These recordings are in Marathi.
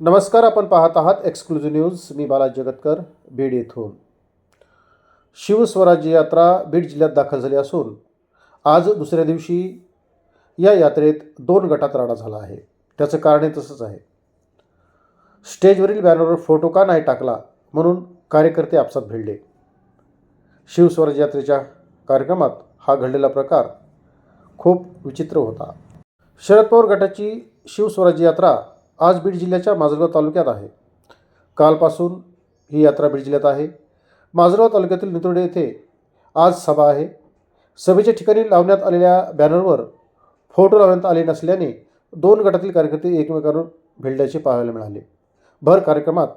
नमस्कार आपण पाहत आहात एक्सक्लुझिव्ह न्यूज मी बाला जगतकर बीड येथून. शिवस्वराज्य यात्रा बीड जिल्ह्यात दाखल झाली असून आज दुसऱ्या दिवशी या यात्रेत दोन गटात राडा झाला आहे. त्याचं कारण तसंच आहे. स्टेजवरील बॅनरवर फोटो का नाही टाकला म्हणून कार्यकर्ते आपसात भिडले. शिवस्वराज्य यात्रेच्या कार्यक्रमात हा घडलेला प्रकार खूप विचित्र होता. शरद पवार गटाची शिवस्वराज्य यात्रा आज बीड जिल्ह्याच्या माजलगाव तालुक्यात आहे. कालपासून ही यात्रा बीड जिल्ह्यात आहे. माजलगाव तालुक्यातील नितोडे येथे आज सभा आहे. सभेच्या ठिकाणी लावण्यात आलेल्या बॅनरवर फोटो लावण्यात आले नसल्याने दोन गटातील कार्यकर्ते एकमेकांवर भिडल्याचे पाहायला मिळाले. भर कार्यक्रमात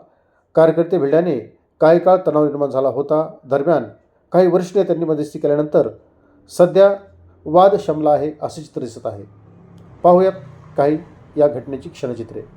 कार्यकर्ते भिडल्याने काही काळ तणाव निर्माण झाला होता. दरम्यान काही वरिष्ठ नेत्यांनी मध्यस्थी केल्यानंतर सध्या वाद शमला आहे असे चित्र दिसत आहे. पाहूयात काही या घटनेची क्षणचित्रे.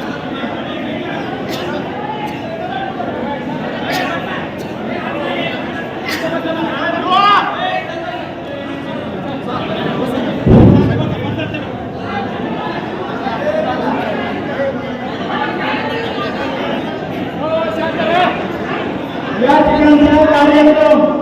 या ठिकाणचा कार्यक्रम